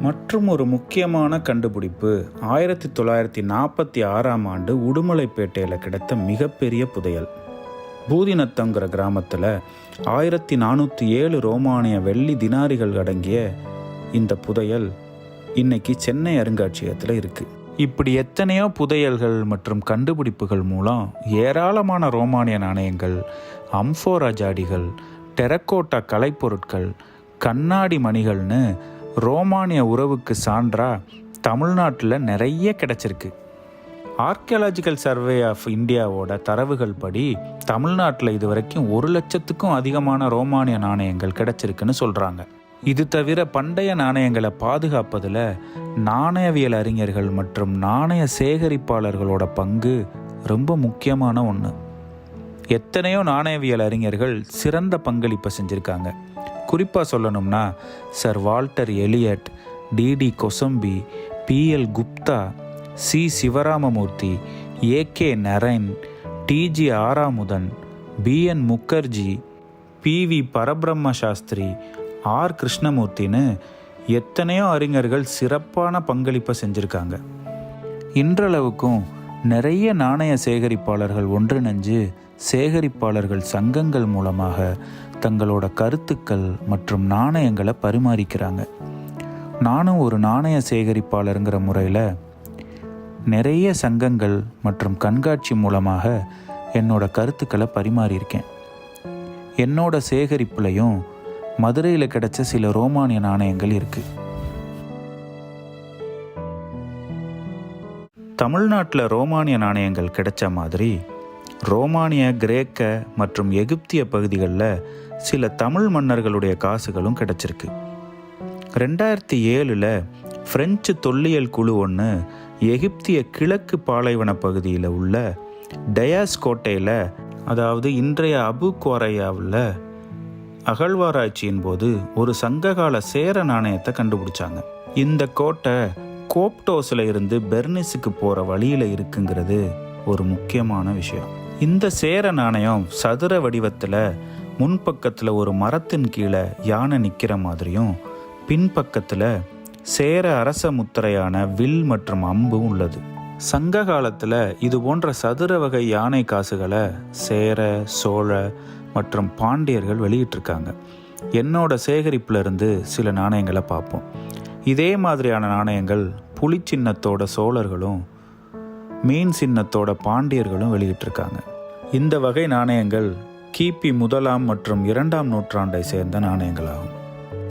மற்றும் ஒரு முக்கியமான கண்டுபிடிப்பு ஆயிரத்தி தொள்ளாயிரத்தி நாற்பத்தி ஆறாம் ஆண்டு உடுமலைப்பேட்டையில் கிடைத்த மிகப்பெரிய புதையல். பூதினத்தங்கிற கிராமத்தில் ஆயிரத்தி நானூற்றி ஏழு ரோமானிய வெள்ளி தினாரிகள் அடங்கிய இந்த புதையல் இன்னைக்கு சென்னை அருங்காட்சியகத்தில் இருக்குது இப்படி எத்தனையோ புதையல்கள் மற்றும் கண்டுபிடிப்புகள் மூலம் ஏராளமான ரோமானிய நாணயங்கள் அம்ஃபோரா ஜாடிகள் டெரக்கோட்டா கலைப்பொருட்கள் கண்ணாடி மணிகள்னு ரோமானிய உறவுக்கு சான்றா தமிழ்நாட்டில் நிறைய கிடைச்சிருக்கு. ஆர்கியாலஜிக்கல் சர்வே ஆஃப் இந்தியாவோட தரவுகள் படி தமிழ்நாட்டில் இது வரைக்கும் ஒரு லட்சத்துக்கும் அதிகமான ரோமானிய நாணயங்கள் கிடைச்சிருக்குன்னு சொல்கிறாங்க இது தவிர பண்டைய நாணயங்களை பாதுகாப்பதில் நாணயவியல் அறிஞர்கள் மற்றும் நாணய சேகரிப்பாளர்களோட பங்கு ரொம்ப முக்கியமான ஒன்று எத்தனையோ நாணயவியல் அறிஞர்கள் சிறந்த பங்களிப்பை செஞ்சுருக்காங்க. குறிப்பாக சொல்லணும்னா sir Walter Elliot DD Kosambi PL Gupta C Sivaramamurti AK Narain TG Aravamuthan BN Mukherjee PV Parabrahma Sastri R கிருஷ்ணமூர்த்தின்னு எத்தனையோ அறிஞர்கள் சிறப்பான பங்களிப்பை செஞ்சுருக்காங்க. இன்றளவுக்கும் நிறைய நாணய சேகரிப்பாளர்கள் ஒன்றிணைஞ்சு சேகரிப்பாளர்கள் சங்கங்கள் மூலமாக தங்களோட கருத்துக்கள் மற்றும் நாணயங்களை பரிமாறிக்கிறாங்க. நானும் ஒரு நாணய சேகரிப்பாளருங்கிற முறையில் நிறைய சங்கங்கள் மற்றும் கண்காட்சி மூலமாக என்னோட கருத்துக்களை பரிமாறியிருக்கேன். என்னோட சேகரிப்புலையும் மதுரையில் கிடைச்ச சில ரோமானிய நாணயங்கள் இருக்கு. தமிழ்நாட்டில் ரோமானிய நாணயங்கள் கிடைச்ச மாதிரி ரோமானிய கிரேக்க மற்றும் எகிப்திய பகுதிகளில் சில தமிழ் மன்னர்களுடைய காசுகளும் கிடச்சிருக்கு. ரெண்டாயிரத்தி ஏழில் பிரெஞ்சு தொல்லியல் குழு ஒன்று எகிப்திய கிழக்கு பாலைவன பகுதியில் உள்ள டயாஸ் கோட்டையில் அதாவது இன்றைய அபு குவாரையாவில் அகழ்வாராய்ச்சியின் போது ஒரு சங்ககால சேர நாணயத்தை கண்டுபிடிச்சாங்க. இந்த கோட்டை கோப்டோஸில் இருந்து பெர்னிஸுக்கு போகிற வழியில் இருக்குங்கிறது ஒரு முக்கியமான விஷயம். இந்த சேர நாணயம் சதுர வடிவத்தில் முன்பக்கத்தில் ஒரு மரத்தின் கீழே யானை நிற்கிற மாதிரியும் பின்பக்கத்தில் சேர அரச முத்திரையான வில் மற்றும் அம்பும் உள்ளது. சங்க காலத்தில் இது போன்ற சதுர வகை யானை காசுகளை சேர சோழ மற்றும் பாண்டியர்கள் வெளியிட்டிருக்காங்க. என்னோட சேகரிப்பிலிருந்து சில நாணயங்களை பார்ப்போம். இதே மாதிரியான நாணயங்கள் புலி சின்னத்தோட சோழர்களும் மீன் சின்னத்தோட பாண்டியர்களும் வெளியிட்டிருக்காங்க. இந்த வகை நாணயங்கள் கிபி முதலாம் மற்றும் இரண்டாம் நூற்றாண்டை சேர்ந்த நாணயங்களாகும்.